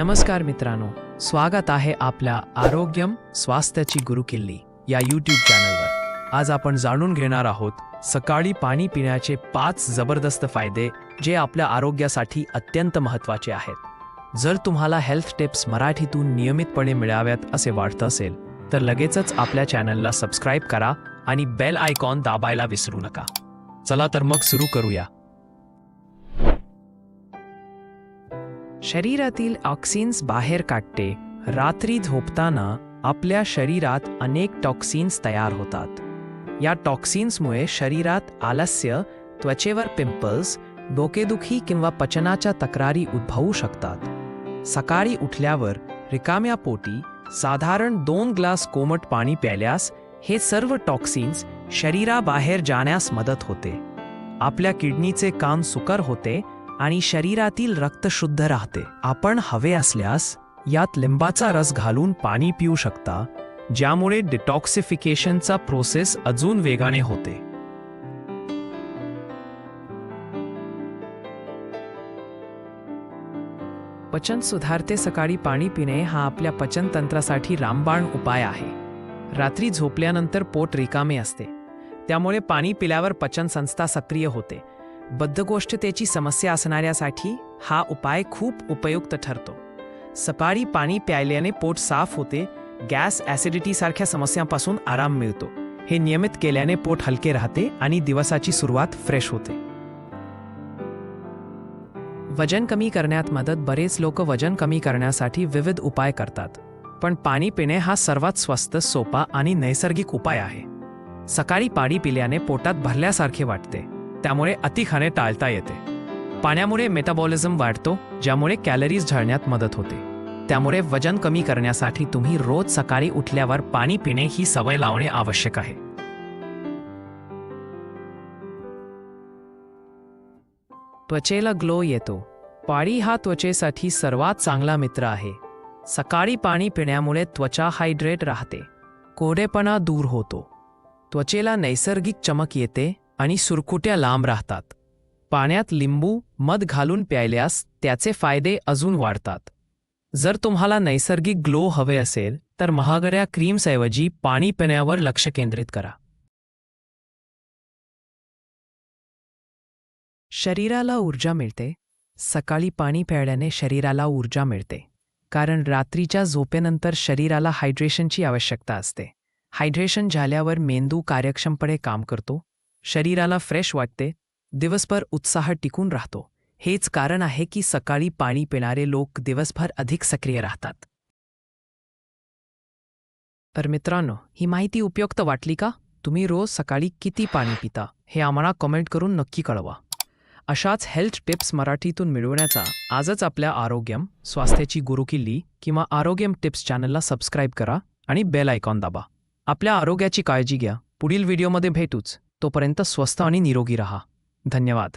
नमस्कार मित्रांनो स्वागत आहे आपल्या आरोग्यम स्वास्थ्याची गुरुकिल्ली या यूट्यूब चॅनलवर आज आपण जाणून घेणार आहोत सकाळी पाणी पिण्याचे पाच जबरदस्त फायदे जे आपल्या आरोग्यासाठी अत्यंत महत्त्वाचे आहेत. जर तुम्हाला हेल्थ टिप्स मराठीतून नियमितपणे मिळाव्यात असे वाटत असेल तर लगेचच आपल्या चॅनलला सबस्क्राईब करा आणि बेल आयकॉन दाबायला विसरू नका. चला तर मग सुरू करूया. शरीरातील ऑक्सिन्स बाहेर काढते. रात्री झोपताना आपल्या शरीरात अनेक टॉक्सिन्स तयार होतात. या टॉक्सिन्समुळे शरीरात आलस्य त्वचेवर पिंपल्स डोकेदुखी किंवा पचनाच्या तक्रारी उद्भवू शकतात. सकाळी उठल्यावर रिकाम्या पोटी साधारण दोन ग्लास कोमट पाणी प्यायल्यास हे सर्व टॉक्सिन्स शरीराबाहेर जाण्यास मदत होते. आपल्या किडनीचे काम सुकर होते आणि शरीरातील रक्त शुद्ध राहते. आपण हवे असल्यास यात लिंबाचा रस घालून पाणी पिऊ शकता ज्यामुळे डिटॉक्सिफिकेशनचा प्रोसेस अजून वेगाने होते. पचन सुधारते सकाळी पाणी पिणे हा आपल्या पचनतंत्रासाठी रामबाण उपाय आहे. रात्री झोपल्यानंतर पोट रिकामे असते. त्यामुळे पाणी पिल्यावर पचन संस्था सक्रिय होते. बद्धकोष्ठतेची समस्या असणाऱ्यासाठी हा उपाय खूप उपयुक्त ठरतो. सकाळी पाणी प्यायल्याने पोट साफ होते गॅस ॲसिडिटी सारख्या समस्यांपासून आराम मिळतो. हे नियमित केल्याने पोट हलके राहते आणि दिवसाची सुरुवात फ्रेश होते. वजन कमी करण्यात मदत बरेच लोक वजन कमी करण्यासाठी विविध उपाय करतात. पण पाणी पिणे हा सर्वात स्वस्त सोपा आणि नैसर्गिक उपाय आहे. सकाळी पाणी पिल्याने पोटात भरल्यासारखे वाटते. त्यामुळे अति खाणे टाळता येते. पाण्यामुळे मेटाबॉलिझम वाढतो ज्यामुळे कॅलरीज झळण्यात मदत होते. त्यामुळे वजन कमी करण्यासाठी तुम्ही रोज सकाळी उठल्यावर पाणी पिणे ही सवय लावणे आवश्यक आहे. त्वचेला ग्लो येतो. पाणी हा त्वचेसाठी सर्वात चांगला मित्र आहे. सकाळी पाणी पिण्यामुळे त्वचा हायड्रेट राहते. कोडेपणा दूर होतो. त्वचेला नैसर्गिक चमक येते आणि सुरकुट्या लांब राहतात. पाण्यात लिंबू मध घालून प्यायल्यास त्याचे फायदे अजून वाढतात. जर तुम्हाला नैसर्गिक ग्लो हवे असेल तर महागड्या क्रीम्सऐवजी पाणी पिण्यावर लक्ष केंद्रित करा. शरीराला ऊर्जा मिळते. सकाळी पाणी प्यायल्याने शरीराला ऊर्जा मिळते. कारण रात्रीच्या झोपेनंतर शरीराला हायड्रेशनची आवश्यकता असते. हायड्रेशन झाल्यावर मेंदू कार्यक्षमपणे काम करतो. शरीराला फ्रेश वाटते दिवसभर उत्साह टिकून राहतो. हेच कारण आहे की सकाळी पाणी पिणारे लोक दिवसभर अधिक सक्रिय राहतात. तर मित्रांनो ही माहिती उपयुक्त वाटली का? तुम्ही रोज सकाळी किती पाणी पिता? हे आम्हाला कमेंट करून नक्की कळवा. अशाच हेल्थ टिप्स मराठीतून मिळवण्याचा आजच आपल्या आरोग्यम स्वास्थ्याची गुरुकिल्ली किंवा आरोग्यम टिप्स चॅनलला सबस्क्राईब करा आणि बेल आयकॉन दाबा. आपल्या आरोग्याची काळजी घ्या. पुढील व्हिडिओमध्ये भेटूच. तोपर्यंत स्वस्त आणि निरोगी रहा. धन्यवाद.